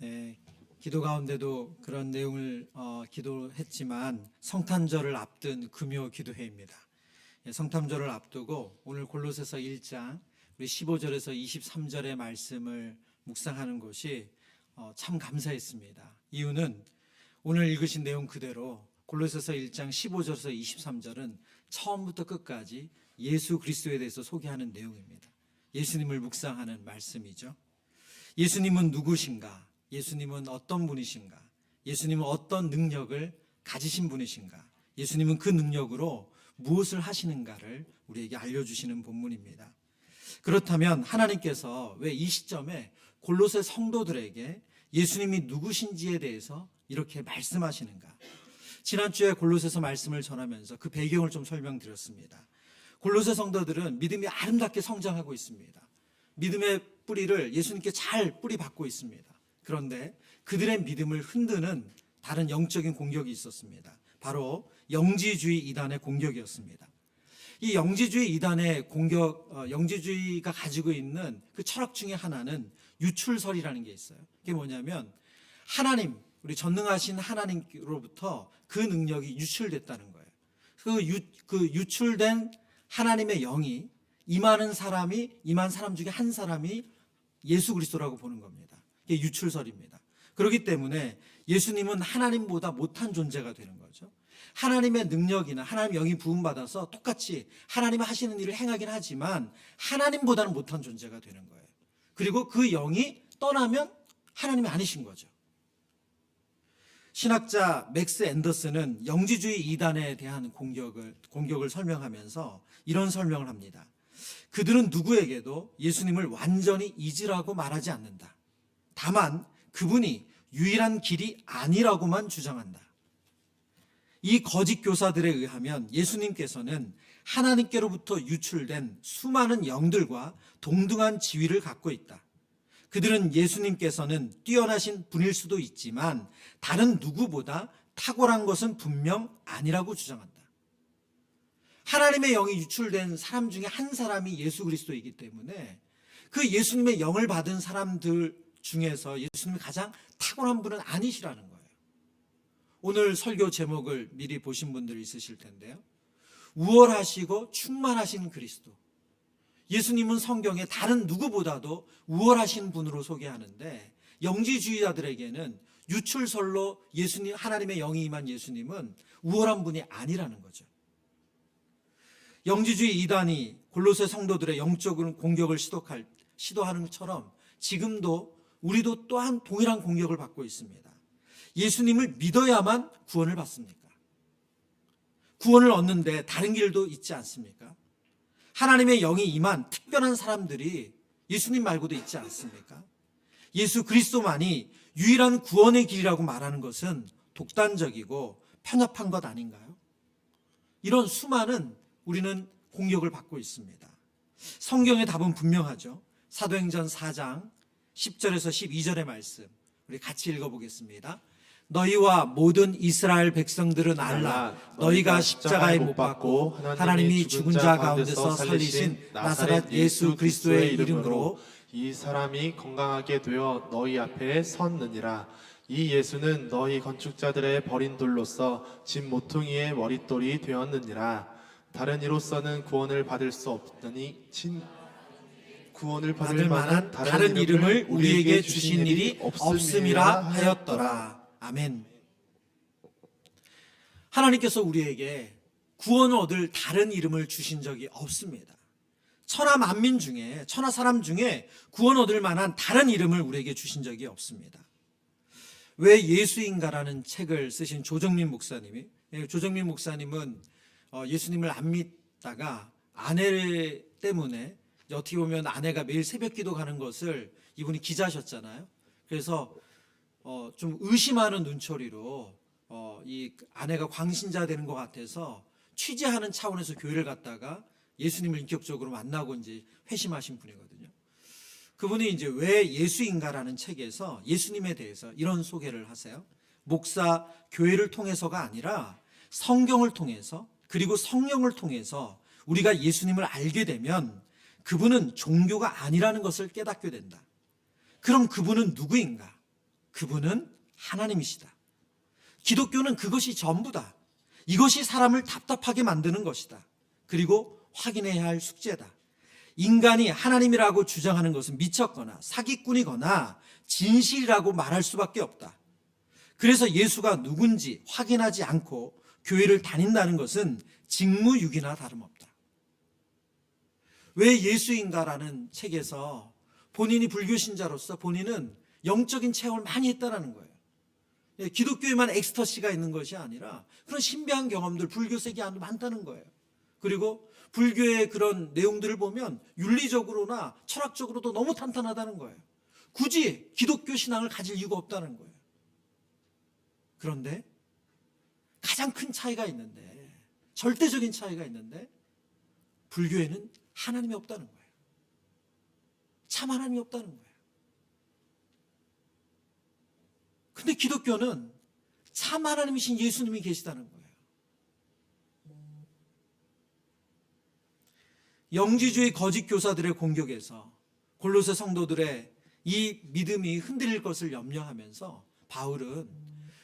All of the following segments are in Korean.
네, 기도 가운데도 그런 내용을 어, 기도했지만 성탄절을 앞둔 금요 기도회입니다. 예, 성탄절을 앞두고 오늘 골로새서 1장 우리 15절에서 23절의 말씀을 묵상하는 것이 어, 참 감사했습니다. 이유는 오늘 읽으신 내용 그대로 골로새서 1장 15절에서 23절은 처음부터 끝까지 예수 그리스도에 대해서 소개하는 내용입니다. 예수님을 묵상하는 말씀이죠. 예수님은 누구신가? 예수님은 어떤 분이신가? 예수님은 어떤 능력을 가지신 분이신가? 예수님은 그 능력으로 무엇을 하시는가를 우리에게 알려주시는 본문입니다. 그렇다면 하나님께서 왜 이 시점에 골로새 성도들에게 예수님이 누구신지에 대해서 이렇게 말씀하시는가? 지난주에 골로새서 말씀을 전하면서 그 배경을 좀 설명드렸습니다. 골로새 성도들은 믿음이 아름답게 성장하고 있습니다. 믿음의 뿌리를 예수님께 잘 뿌리 받고 있습니다. 그런데 그들의 믿음을 흔드는 다른 영적인 공격이 있었습니다. 바로 영지주의 이단의 공격이었습니다. 이 영지주의 이단의 공격, 어, 영지주의가 가지고 있는 그 철학 중에 하나는 유출설이라는 게 있어요. 그게 뭐냐면 하나님, 우리 전능하신 하나님으로부터 그 능력이 유출됐다는 거예요. 그, 유, 그 유출된 하나님의 영이 임하는 사람이 임한 사람 중에 한 사람이 예수 그리스도라고 보는 겁니다. 이게 유출설입니다. 그렇기 때문에 예수님은 하나님보다 못한 존재가 되는 거죠. 하나님의 능력이나 하나님 영이 부음받아서 똑같이 하나님 하시는 일을 행하긴 하지만 하나님보다는 못한 존재가 되는 거예요. 그리고 그 영이 떠나면 하나님이 아니신 거죠. 신학자 맥스 앤더슨은 영지주의 이단에 대한 공격을 공격을 설명하면서 이런 설명을 합니다. 그들은 누구에게도 예수님을 완전히 잊으라고 말하지 않는다. 다만 그분이 유일한 길이 아니라고만 주장한다. 이 거짓 교사들에 의하면 예수님께서는 하나님께로부터 유출된 수많은 영들과 동등한 지위를 갖고 있다. 그들은 예수님께서는 뛰어나신 분일 수도 있지만 다른 누구보다 탁월한 것은 분명 아니라고 주장한다. 하나님의 영이 유출된 사람 중에 한 사람이 예수 그리스도이기 때문에 그 예수님의 영을 받은 사람들 중에서 예수님이 가장 탁월한 분은 아니시라는 거예요. 오늘 설교 제목을 미리 보신 분들이 있으실 텐데요. 우월하시고 충만하신 그리스도. 예수님은 성경에 다른 누구보다도 우월하신 분으로 소개하는데 영지주의자들에게는 유출설로 예수님 하나님의 영이 임한 예수님은 우월한 분이 아니라는 거죠. 영지주의 이단이 골로새 성도들의 영적인 공격을 시도할, 시도하는 것처럼 지금도 우리도 또한 동일한 공격을 받고 있습니다. 예수님을 믿어야만 구원을 받습니까? 구원을 얻는데 다른 길도 있지 않습니까? 하나님의 영이 임한 특별한 사람들이 예수님 말고도 있지 않습니까? 예수 그리스도만이 유일한 구원의 길이라고 말하는 것은 독단적이고 편협한 것 아닌가요? 이런 수많은 우리는 공격을 받고 있습니다. 성경의 답은 분명하죠. 사도행전 4장 10절에서 12절의 말씀. 우리 같이 읽어보겠습니다. 너희와 모든 이스라엘 백성들은 알라 너희가 십자가에 못 박고 하나님이 죽은 자 가운데서 살리신 나사렛 예수 그리스도의 이름으로 이 사람이 건강하게 되어 너희 앞에 섰느니라. 이 예수는 너희 건축자들의 버린 돌로서 집 모퉁이의 머릿돌이 되었느니라. 다른 이로서는 구원을 받을 수 없더니 친 구원을 받을 만한 다른 이름을 우리에게 주신 일이 없음이라 하였더라. 아멘. 하나님께서 우리에게 구원을 얻을 다른 이름을 주신 적이 없습니다. 천하 만민 중에 천하 사람 중에 구원 얻을 만한 다른 이름을 우리에게 주신 적이 없습니다. 왜 예수인가라는 책을 쓰신 조정민 목사님이 예, 조정민 목사님은 어, 예수님을 안 믿다가 아내 때문에 어떻게 보면 아내가 매일 새벽 기도 가는 것을 이분이 기자셨잖아요. 그래서 어, 좀 의심하는 눈초리로 어, 이 아내가 광신자 되는 것 같아서 취재하는 차원에서 교회를 갔다가 예수님을 인격적으로 만나고 이제 회심하신 분이거든요. 그분이 이제 왜 예수인가라는 책에서 예수님에 대해서 이런 소개를 하세요. 목사 교회를 통해서가 아니라 성경을 통해서 그리고 성령을 통해서 우리가 예수님을 알게 되면 그분은 종교가 아니라는 것을 깨닫게 된다. 그럼 그분은 누구인가? 그분은 하나님이시다. 기독교는 그것이 전부다. 이것이 사람을 답답하게 만드는 것이다. 그리고 확인해야 할 숙제다. 인간이 하나님이라고 주장하는 것은 미쳤거나 사기꾼이거나 진실이라고 말할 수밖에 없다. 그래서 예수가 누군지 확인하지 않고 교회를 다닌다는 것은 직무유기나 다름없다. 왜 예수인가라는 책에서 본인이 불교 신자로서 본인은 영적인 체험을 많이 했다라는 거예요. 예, 기독교에만 엑스터시가 있는 것이 아니라 그런 신비한 경험들 불교 세계 안에 많다는 거예요. 그리고 불교의 그런 내용들을 보면 윤리적으로나 철학적으로도 너무 탄탄하다는 거예요. 굳이 기독교 신앙을 가질 이유가 없다는 거예요. 그런데 가장 큰 차이가 있는데 절대적인 차이가 있는데 불교에는 하나님이 없다는 거예요. 참 하나님이 없다는 거예요. 근데 기독교는 참 하나님이신 예수님이 계시다는 거예요. 영지주의 거짓 교사들의 공격에서 골로새 성도들의 이 믿음이 흔들릴 것을 염려하면서 바울은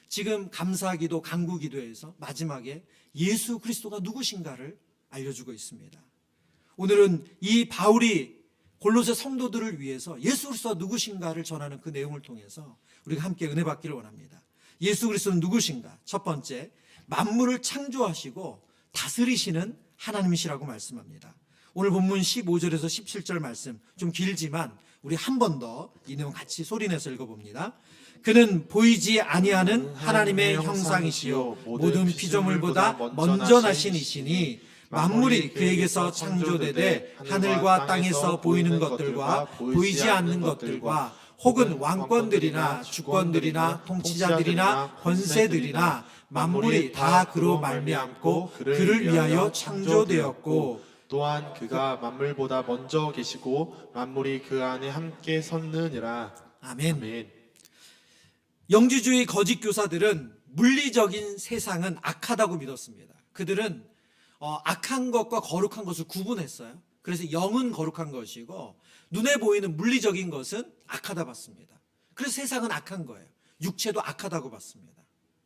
지금 감사기도 강구기도에서 마지막에 예수 그리스도가 누구신가를 알려주고 있습니다. 오늘은 이 바울이 골로새 성도들을 위해서 예수 그리스도가 누구신가를 전하는 그 내용을 통해서 우리가 함께 은혜 받기를 원합니다. 예수 그리스도는 누구신가? 첫 번째, 만물을 창조하시고 다스리시는 하나님이시라고 말씀합니다. 오늘 본문 15절에서 17절 말씀 좀 길지만 우리 한 번 더 이 내용 같이 소리내서 읽어봅니다. 그는 보이지 아니하는 하나님의 형상이시요 모든 피조물보다 먼저 나신 이시니 만물이 그에게서 창조되되 하늘과 땅에서 보이는 것들과 보이지 않는 것들과 혹은 왕권들이나 주권들이나 통치자들이나 권세들이나 만물이 다 그로 말미암고 그를 위하여 창조되었고 또한 그가 만물보다 먼저 계시고 만물이 그 안에 함께 섰느니라. 아멘. 아멘. 영지주의 거짓 교사들은 물리적인 세상은 악하다고 믿었습니다. 그들은 어, 악한 것과 거룩한 것을 구분했어요. 그래서 영은 거룩한 것이고 눈에 보이는 물리적인 것은 악하다 봤습니다. 그래서 세상은 악한 거예요. 육체도 악하다고 봤습니다.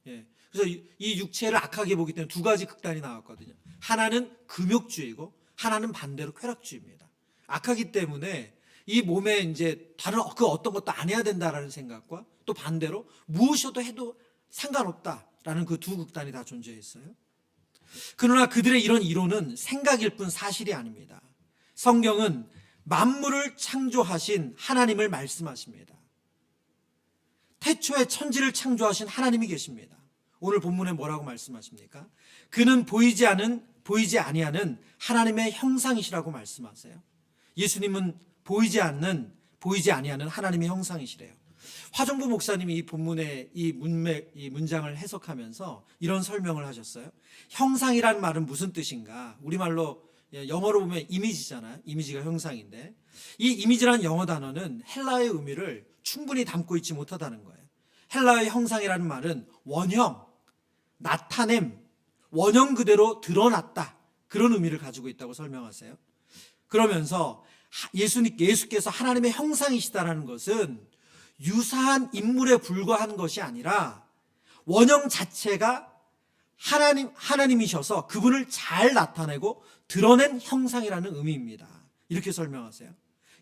예. 그래서 이- 이 육체를 악하게 보기 때문에 두 가지 극단이 나왔거든요. 하나는 금욕주의고 하나는 반대로 쾌락주의입니다. 악하기 때문에 이 몸에 이제 다른 그 어떤 것도 안 해야 된다라는 생각과 또 반대로 무엇이어도 해도 상관없다라는 그 두 극단이 다 존재했어요. 그러나 그들의 이런 이론은 생각일 뿐 사실이 아닙니다. 성경은 만물을 창조하신 하나님을 말씀하십니다. 태초에 천지를 창조하신 하나님이 계십니다. 오늘 본문에 뭐라고 말씀하십니까? 그는 보이지 않은 보이지 아니하는 하나님의 형상이시라고 말씀하세요. 예수님은 보이지 않는 보이지 아니하는 하나님의 형상이시래요. 화정부 목사님이 이 본문의 이 문맥 이 문장을 해석하면서 이런 설명을 하셨어요. 형상이라는 말은 무슨 뜻인가? 우리말로 예, 영어로 보면 이미지잖아요. 이미지가 형상인데 이 이미지라는 영어 단어는 헬라의 의미를 충분히 담고 있지 못하다는 거예요. 헬라의 형상이라는 말은 원형, 나타냄, 원형 그대로 드러났다. 그런 의미를 가지고 있다고 설명하세요. 그러면서 하- 예수님, 예수께서 하나님의 형상이시다라는 것은 유사한 인물에 불과한 것이 아니라 원형 자체가 하나님, 하나님이셔서 그분을 잘 나타내고 드러낸 형상이라는 의미입니다. 이렇게 설명하세요.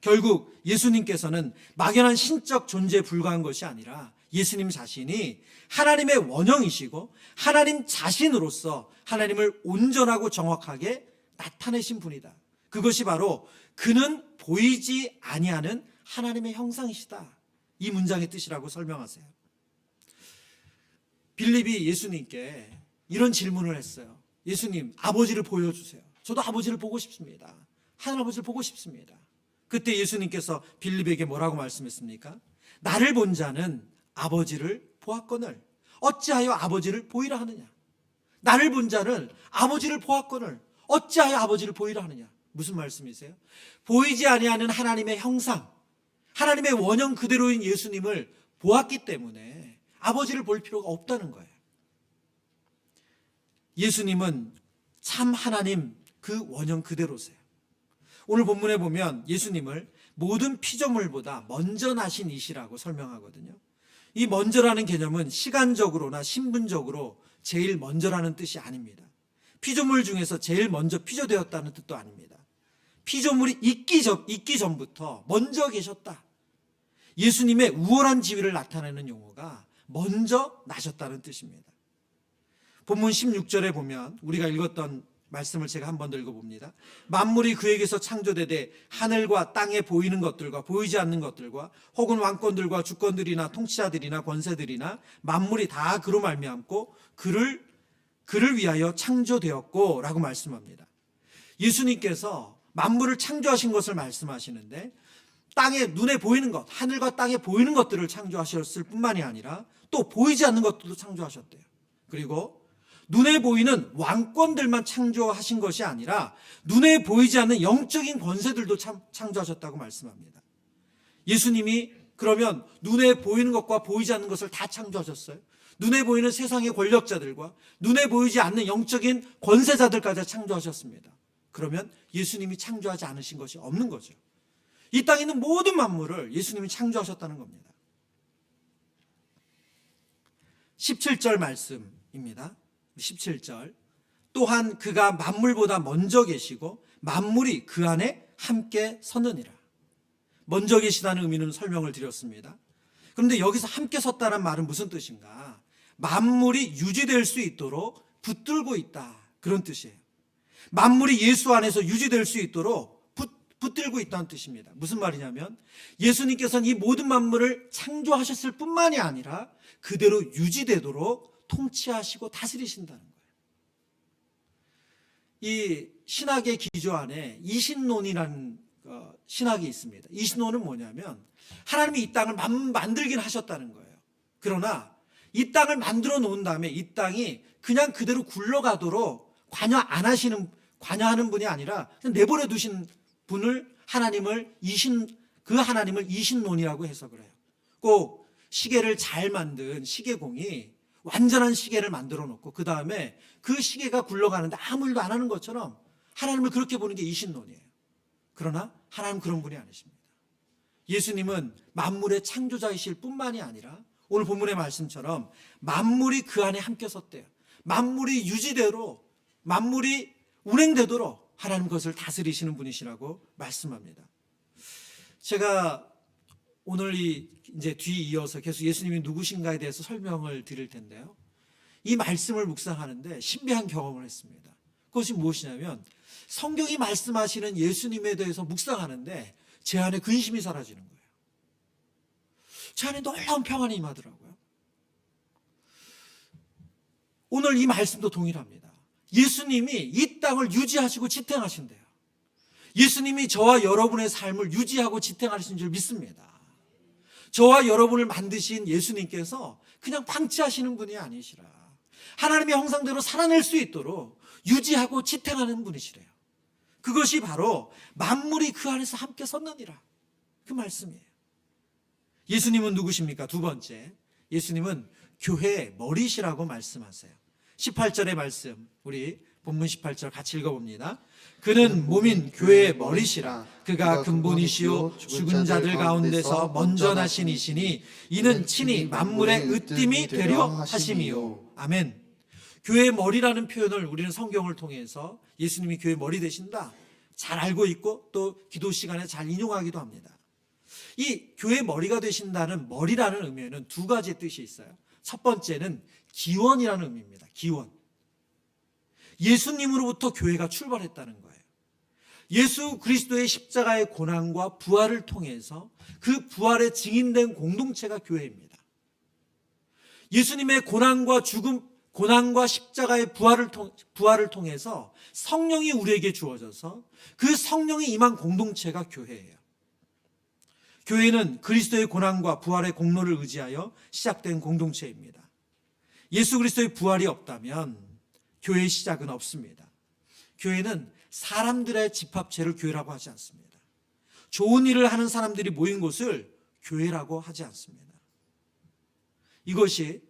결국 예수님께서는 막연한 신적 존재에 불과한 것이 아니라 예수님 자신이 하나님의 원형이시고 하나님 자신으로서 하나님을 온전하고 정확하게 나타내신 분이다. 그것이 바로 그는 보이지 아니하는 하나님의 형상이시다. 이 문장의 뜻이라고 설명하세요. 빌립이 예수님께 이런 질문을 했어요. 예수님, 아버지를 보여주세요. 저도 아버지를 보고 싶습니다. 하나아버지를 보고 싶습니다. 그때 예수님께서 빌립에게 뭐라고 말씀했습니까? 나를 본 자는 아버지를 보았거늘 어찌하여 아버지를 보이라 하느냐? 나를 본 자는 아버지를 보았거늘 어찌하여 아버지를 보이라 하느냐? 무슨 말씀이세요? 보이지 아니하는 하나님의 형상, 하나님의 원형 그대로인 예수님을 보았기 때문에 아버지를 볼 필요가 없다는 거예요. 예수님은 참 하나님 그 원형 그대로세요. 오늘 본문에 보면 예수님을 모든 피조물보다 먼저 나신 이시라고 설명하거든요. 이 먼저라는 개념은 시간적으로나 신분적으로 제일 먼저라는 뜻이 아닙니다. 피조물 중에서 제일 먼저 피조되었다는 뜻도 아닙니다. 피조물이 있기, 전, 있기 전부터 먼저 계셨다. 예수님의 우월한 지위를 나타내는 용어가 먼저 나셨다는 뜻입니다. 본문 16절에 보면 우리가 읽었던 말씀을 제가 한 번 더 읽어봅니다. 만물이 그에게서 창조되되 하늘과 땅에 보이는 것들과 보이지 않는 것들과 혹은 왕권들과 주권들이나 통치자들이나 권세들이나 만물이 다 그로 말미암고 그를 그를 위하여 창조되었고라고 말씀합니다. 예수님께서 만물을 창조하신 것을 말씀하시는데 땅에 눈에 보이는 것, 하늘과 땅에 보이는 것들을 창조하셨을 뿐만이 아니라 또 보이지 않는 것들도 창조하셨대요. 그리고 눈에 보이는 왕권들만 창조하신 것이 아니라 눈에 보이지 않는 영적인 권세들도 참- 창조하셨다고 말씀합니다. 예수님이 그러면 눈에 보이는 것과 보이지 않는 것을 다 창조하셨어요. 눈에 보이는 세상의 권력자들과 눈에 보이지 않는 영적인 권세자들까지 창조하셨습니다. 그러면 예수님이 창조하지 않으신 것이 없는 거죠. 이 땅에 있는 모든 만물을 예수님이 창조하셨다는 겁니다. 17절 말씀입니다. 17절. 또한 그가 만물보다 먼저 계시고 만물이 그 안에 함께 서느니라. 먼저 계시다는 의미는 설명을 드렸습니다. 그런데 여기서 함께 섰다는 말은 무슨 뜻인가? 만물이 유지될 수 있도록 붙들고 있다. 그런 뜻이에요. 만물이 예수 안에서 유지될 수 있도록 붙, 붙들고 있다는 뜻입니다. 무슨 말이냐면 예수님께서는 이 모든 만물을 창조하셨을 뿐만이 아니라 그대로 유지되도록 통치하시고 다스리신다는 거예요. 이 신학의 기조 안에 이신론이라는 어, 신학이 있습니다. 이신론은 뭐냐면 하나님이 이 땅을 만, 만들긴 하셨다는 거예요. 그러나 이 땅을 만들어 놓은 다음에 이 땅이 그냥 그대로 굴러가도록 관여 안 하시는 관여하는 분이 아니라 내버려 두신 분을 하나님을 이신 그 하나님을 이신론이라고 해석을 해요. 꼭 시계를 잘 만든 시계공이 완전한 시계를 만들어 놓고 그 다음에 그 시계가 굴러가는데 아무 일도 안 하는 것처럼 하나님을 그렇게 보는 게 이신론이에요. 그러나 하나님 그런 분이 아니십니다. 예수님은 만물의 창조자이실 뿐만이 아니라 오늘 본문의 말씀처럼 만물이 그 안에 함께 섰대요. 만물이 유지대로 만물이 운행되도록 하나님 그것을 다스리시는 분이시라고 말씀합니다. 제가 오늘 이 이제 뒤 이어서 계속 예수님이 누구신가에 대해서 설명을 드릴 텐데요. 이 말씀을 묵상하는데 신비한 경험을 했습니다. 그것이 무엇이냐면 성경이 말씀하시는 예수님에 대해서 묵상하는데 제 안에 근심이 사라지는 거예요. 제 안에 놀라운 평안이 임하더라고요. 오늘 이 말씀도 동일합니다. 예수님이 이 땅을 유지하시고 지탱하신대요. 예수님이 저와 여러분의 삶을 유지하고 지탱하신 줄 믿습니다. 저와 여러분을 만드신 예수님께서 그냥 방치하시는 분이 아니시라. 하나님의 형상대로 살아낼 수 있도록 유지하고 지탱하는 분이시래요. 그것이 바로 만물이 그 안에서 함께 섰느니라. 그 말씀이에요. 예수님은 누구십니까? 두 번째. 예수님은 교회의 머리시라고 말씀하세요. 18절의 말씀, 우리 본문 18절 같이 읽어봅니다. 그는 몸인 교회의 머리시라. 그가 근본이시요 죽은 자들 가운데서 먼저 나신 이시니 이는 친히 만물의 으뜸이 되려 하심이요. 아멘. 교회의 머리라는 표현을 우리는 성경을 통해서 예수님이 교회 머리 되신다. 잘 알고 있고 또 기도 시간에 잘 인용하기도 합니다. 이 교회 머리가 되신다는 머리라는 의미에는 두 가지 뜻이 있어요. 첫 번째는 기원이라는 의미입니다. 기원. 예수님으로부터 교회가 출발했다는 거예요. 예수 그리스도의 십자가의 고난과 부활을 통해서 그 부활에 증인된 공동체가 교회입니다. 예수님의 고난과 죽음, 고난과 십자가의 부활을, 통, 부활을 통해서 성령이 우리에게 주어져서 그 성령이 임한 공동체가 교회예요. 교회는 그리스도의 고난과 부활의 공로를 의지하여 시작된 공동체입니다. 예수 그리스도의 부활이 없다면 교회의 시작은 없습니다. 교회는 사람들의 집합체를 교회라고 하지 않습니다. 좋은 일을 하는 사람들이 모인 곳을 교회라고 하지 않습니다. 이것이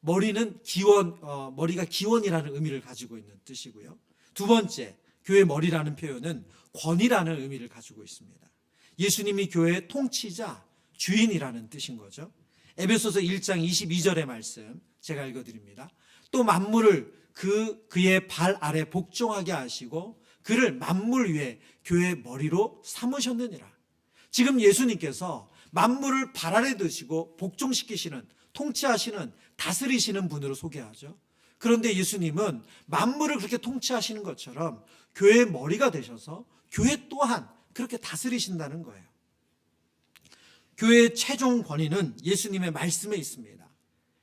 머리는 기원, 어, 머리가 기원이라는 의미를 가지고 있는 뜻이고요. 두 번째, 교회 머리라는 표현은 권위라는 의미를 가지고 있습니다. 예수님이 교회의 통치자, 주인이라는 뜻인 거죠. 에베소서 1장 22절의 말씀 제가 읽어 드립니다. 또 만물을 그 그의 발 아래 복종하게 하시고 그를 만물 위에 교회 머리로 삼으셨느니라. 지금 예수님께서 만물을 발 아래 드시고 복종시키시는 통치하시는 다스리시는 분으로 소개하죠. 그런데 예수님은 만물을 그렇게 통치하시는 것처럼 교회의 머리가 되셔서 교회 또한 그렇게 다스리신다는 거예요. 교회의 최종 권위는 예수님의 말씀에 있습니다.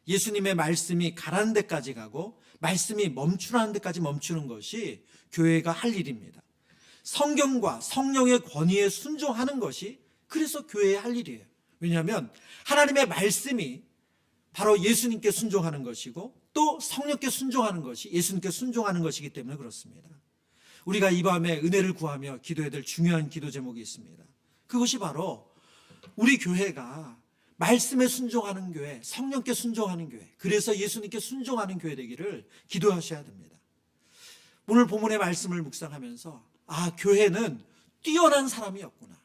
예수님의 말씀이 가라는 데까지 가고 말씀이 멈추라는 데까지 멈추는 것이 교회가 할 일입니다. 성경과 성령의 권위에 순종하는 것이 그래서 교회의 할 일이에요. 왜냐하면 하나님의 말씀이 바로 예수님께 순종하는 것이고 또 성령께 순종하는 것이 예수님께 순종하는 것이기 때문에 그렇습니다. 우리가 이 밤에 은혜를 구하며 기도해야 될 중요한 기도 제목이 있습니다. 그것이 바로 우리 교회가 말씀에 순종하는 교회, 성령께 순종하는 교회, 그래서 예수님께 순종하는 교회 되기를 기도하셔야 됩니다. 오늘 본문의 말씀을 묵상하면서 아, 교회는 뛰어난 사람이 없구나.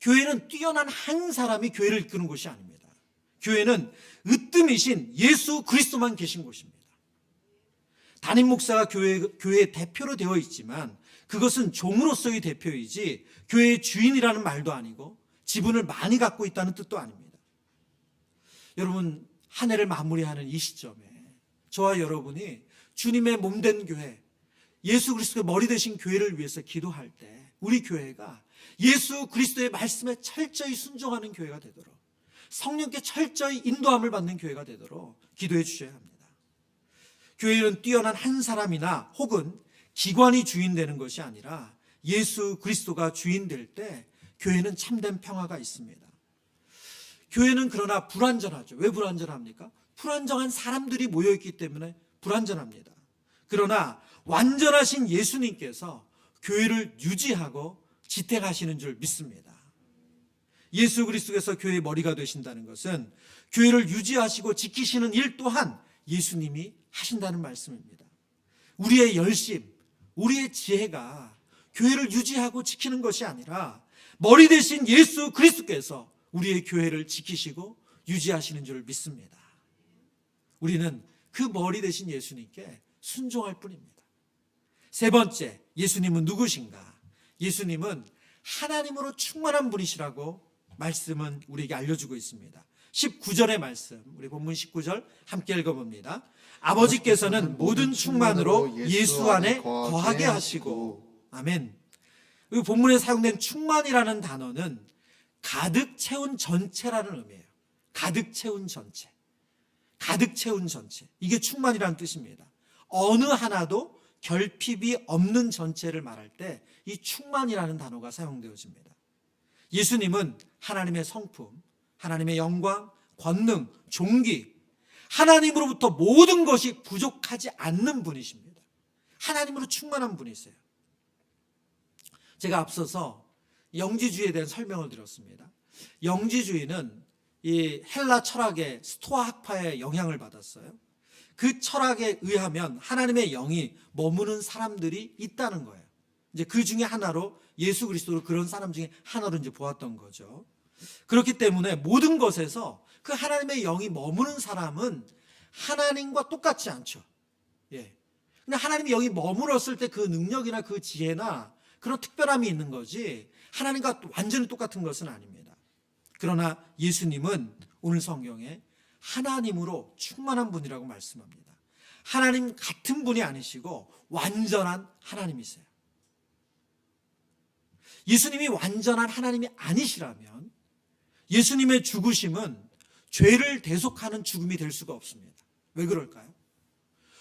교회는 뛰어난 한 사람이 교회를 이끄는 곳이 아닙니다. 교회는 으뜸이신 예수 그리스도만 계신 곳입니다. 담임 목사가 교회, 교회의 대표로 되어 있지만 그것은 종으로서의 대표이지 교회의 주인이라는 말도 아니고 지분을 많이 갖고 있다는 뜻도 아닙니다. 여러분, 한 해를 마무리하는 이 시점에 저와 여러분이 주님의 몸된 교회, 예수 그리스도의 머리 되신 교회를 위해서 기도할 때 우리 교회가 예수 그리스도의 말씀에 철저히 순종하는 교회가 되도록 성령께 철저히 인도함을 받는 교회가 되도록 기도해 주셔야 합니다. 교회는 뛰어난 한 사람이나 혹은 기관이 주인 되는 것이 아니라 예수 그리스도가 주인 될 때 교회는 참된 평화가 있습니다. 교회는 그러나 불완전하죠. 왜 불완전합니까? 불완전한 사람들이 모여 있기 때문에 불완전합니다. 그러나 완전하신 예수님께서 교회를 유지하고 지탱하시는 줄 믿습니다. 예수 그리스도께서 교회의 머리가 되신다는 것은 교회를 유지하시고 지키시는 일 또한 예수님이 하신다는 말씀입니다. 우리의 열심, 우리의 지혜가 교회를 유지하고 지키는 것이 아니라 머리 대신 예수 그리스도께서 우리의 교회를 지키시고 유지하시는 줄 믿습니다. 우리는 그 머리 대신 예수님께 순종할 뿐입니다. 세 번째, 예수님은 누구신가? 예수님은 하나님으로 충만한 분이시라고 말씀은 우리에게 알려주고 있습니다. 19절의 말씀, 우리 본문 19절 함께 읽어봅니다. 아버지께서는 모든 충만으로 예수 안에 거하게 하시고, 아멘. 이 본문에 사용된 충만이라는 단어는 가득 채운 전체라는 의미예요. 가득 채운 전체. 가득 채운 전체. 이게 충만이라는 뜻입니다. 어느 하나도 결핍이 없는 전체를 말할 때 이 충만이라는 단어가 사용되어집니다. 예수님은 하나님의 성품, 하나님의 영광, 권능, 종기, 하나님으로부터 모든 것이 부족하지 않는 분이십니다. 하나님으로 충만한 분이세요. 제가 앞서서 영지주의에 대한 설명을 드렸습니다. 영지주의는 이 헬라 철학의 스토아 학파의 영향을 받았어요. 그 철학에 의하면 하나님의 영이 머무는 사람들이 있다는 거예요. 이제 그 중에 하나로 예수 그리스도를 그런 사람 중에 하나로 이제 보았던 거죠. 그렇기 때문에 모든 것에서 그 하나님의 영이 머무는 사람은 하나님과 똑같지 않죠. 예. 근데 하나님의 영이 머물었을 때 그 능력이나 그 지혜나 그런 특별함이 있는 거지 하나님과 완전히 똑같은 것은 아닙니다. 그러나 예수님은 오늘 성경에 하나님으로 충만한 분이라고 말씀합니다. 하나님 같은 분이 아니시고 완전한 하나님이세요. 예수님이 완전한 하나님이 아니시라면 예수님의 죽으심은 죄를 대속하는 죽음이 될 수가 없습니다. 왜 그럴까요?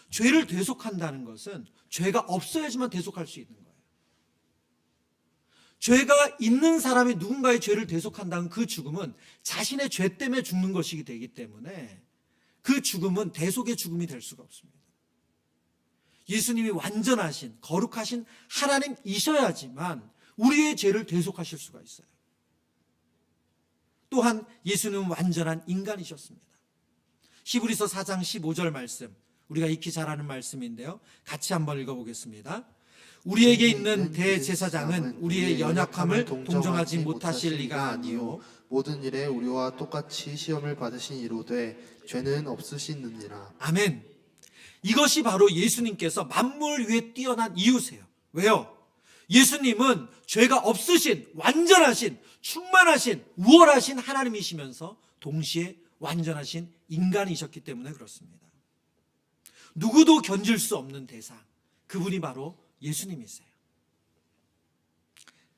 죄를 대속한다는 것은 죄가 없어야지만 대속할 수 있는 거예요. 죄가 있는 사람이 누군가의 죄를 대속한다는 그 죽음은 자신의 죄 때문에 죽는 것이기 되기 때문에 그 죽음은 대속의 죽음이 될 수가 없습니다. 예수님이 완전하신, 거룩하신 하나님이셔야지만 우리의 죄를 대속하실 수가 있어요. 또한 예수님은 완전한 인간이셨습니다. 히브리서 4장 15절 말씀, 우리가 익히 잘 아는 말씀인데요. 같이 한번 읽어보겠습니다. 우리에게 있는 대제사장은 우리의 연약함을 동정하지 못하실 리가 아니요 모든 일에 우리와 똑같이 시험을 받으신 이로되 죄는 없으시느니라. 아멘. 이것이 바로 예수님께서 만물 위에 뛰어난 이유세요. 왜요? 예수님은 죄가 없으신, 완전하신, 충만하신, 우월하신 하나님이시면서 동시에 완전하신 인간이셨기 때문에 그렇습니다. 누구도 견질 수 없는 대상, 그분이 바로 예수님이세요.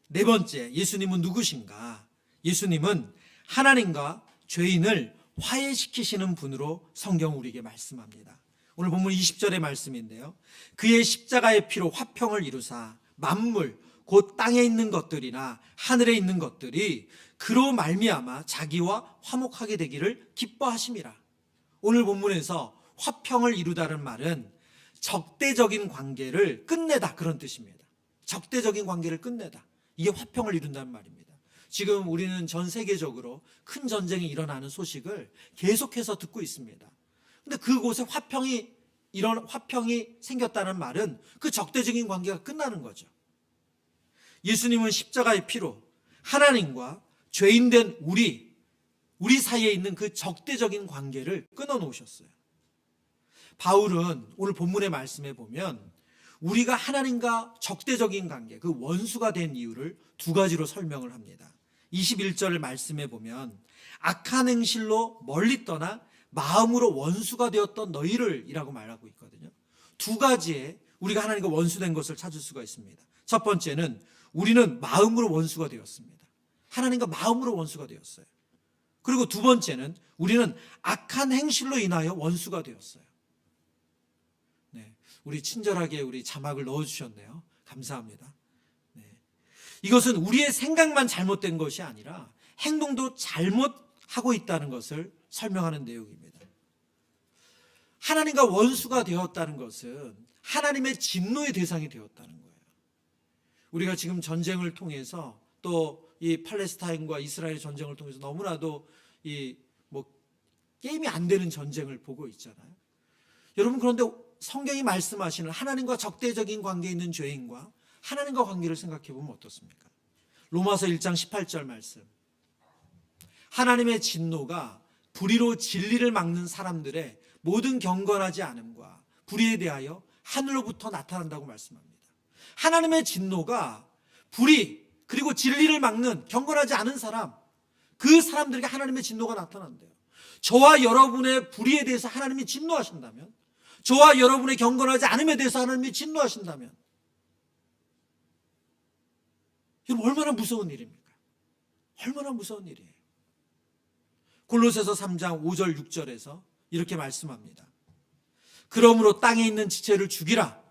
네 번째, 예수님은 누구신가? 예수님은 하나님과 죄인을 화해시키시는 분으로 성경 우리에게 말씀합니다. 오늘 본문 20절의 말씀인데요. 그의 십자가의 피로 화평을 이루사 만물 곧 땅에 있는 것들이나 하늘에 있는 것들이 그로 말미암아 자기와 화목하게 되기를 기뻐하심이라. 오늘 본문에서 화평을 이루다는 말은 적대적인 관계를 끝내다 그런 뜻입니다. 적대적인 관계를 끝내다. 이게 화평을 이룬다는 말입니다. 지금 우리는 전 세계적으로 큰 전쟁이 일어나는 소식을 계속해서 듣고 있습니다. 근데 그곳에 화평이 이런 화평이 생겼다는 말은 그 적대적인 관계가 끝나는 거죠. 예수님은 십자가의 피로 하나님과 죄인된 우리 우리 사이에 있는 그 적대적인 관계를 끊어 놓으셨어요. 바울은 오늘 본문의 말씀에 보면 우리가 하나님과 적대적인 관계, 그 원수가 된 이유를 두 가지로 설명을 합니다. 21절 말씀에 보면 악한 행실로 멀리 떠나 마음으로 원수가 되었던 너희를 이라고 말하고 있거든요. 두 가지에 우리가 하나님과 원수된 것을 찾을 수가 있습니다. 첫 번째는 우리는 마음으로 원수가 되었습니다. 하나님과 마음으로 원수가 되었어요. 그리고 두 번째는 우리는 악한 행실로 인하여 원수가 되었어요. 네, 우리 친절하게 우리 자막을 넣어주셨네요. 감사합니다. 네. 이것은 우리의 생각만 잘못된 것이 아니라 행동도 잘못하고 있다는 것을 설명하는 내용입니다. 하나님과 원수가 되었다는 것은 하나님의 진노의 대상이 되었다는 거예요. 우리가 지금 전쟁을 통해서 또 이 팔레스타인과 이스라엘 전쟁을 통해서 너무나도 이 뭐 게임이 안 되는 전쟁을 보고 있잖아요. 여러분 그런데 성경이 말씀하시는 하나님과 적대적인 관계에 있는 죄인과 하나님과 관계를 생각해 보면 어떻습니까? 로마서 1장 18절 말씀. 하나님의 진노가 불의로 진리를 막는 사람들의 모든 경건하지 않음과 불의에 대하여 하늘로부터 나타난다고 말씀합니다. 하나님의 진노가 불의 그리고 진리를 막는 경건하지 않은 사람 그 사람들에게 하나님의 진노가 나타난대요. 저와 여러분의 불의에 대해서 하나님이 진노하신다면 저와 여러분의 경건하지 않음에 대해서 하나님이 진노하신다면 여러분 얼마나 무서운 일입니까? 얼마나 무서운 일이에요. 골로새서 3장 5절 6절에서 이렇게 말씀합니다. 그러므로 땅에 있는 지체를 죽이라.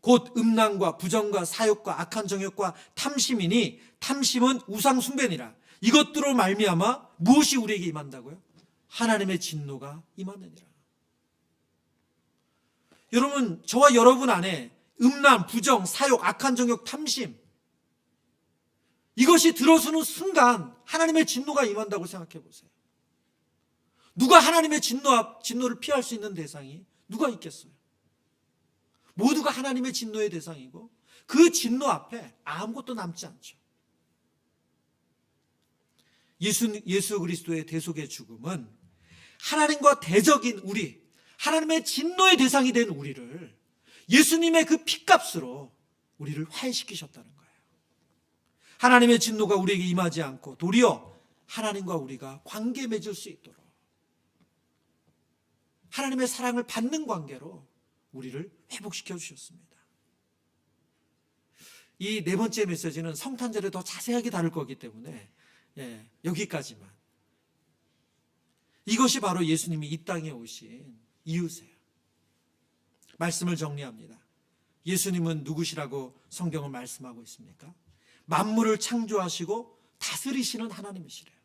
곧 음란과 부정과 사욕과 악한 정욕과 탐심이니 탐심은 우상 숭배니라. 이것들로 말미암아 무엇이 우리에게 임한다고요? 하나님의 진노가 임하느니라. 여러분, 저와 여러분 안에 음란, 부정, 사욕, 악한 정욕, 탐심 이것이 들어서는 순간 하나님의 진노가 임한다고 생각해 보세요. 누가 하나님의 진노 앞, 진노를 피할 수 있는 대상이 누가 있겠어요? 모두가 하나님의 진노의 대상이고 그 진노 앞에 아무것도 남지 않죠. 예수, 예수 그리스도의 대속의 죽음은 하나님과 대적인 우리, 하나님의 진노의 대상이 된 우리를 예수님의 그 피값으로 우리를 화해시키셨다는 거예요. 하나님의 진노가 우리에게 임하지 않고 도리어 하나님과 우리가 관계 맺을 수 있도록 하나님의 사랑을 받는 관계로 우리를 회복시켜 주셨습니다. 이 네 번째 메시지는 성탄절에 더 자세하게 다룰 거기 때문에 예, 여기까지만. 이것이 바로 예수님이 이 땅에 오신 이유세요. 말씀을 정리합니다. 예수님은 누구시라고 성경은 말씀하고 있습니까? 만물을 창조하시고 다스리시는 하나님이시래요.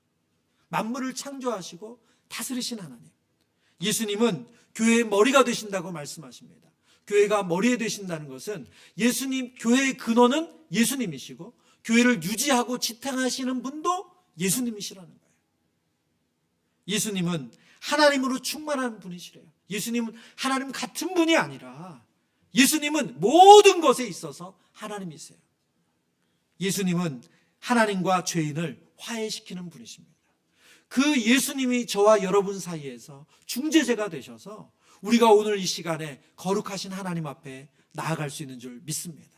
만물을 창조하시고 다스리신 하나님. 예수님은 교회의 머리가 되신다고 말씀하십니다. 교회가 머리에 되신다는 것은 예수님, 교회의 근원은 예수님이시고 교회를 유지하고 지탱하시는 분도 예수님이시라는 거예요. 예수님은 하나님으로 충만한 분이시래요. 예수님은 하나님 같은 분이 아니라 예수님은 모든 것에 있어서 하나님이세요. 예수님은 하나님과 죄인을 화해시키는 분이십니다. 그 예수님이 저와 여러분 사이에서 중재자가 되셔서 우리가 오늘 이 시간에 거룩하신 하나님 앞에 나아갈 수 있는 줄 믿습니다.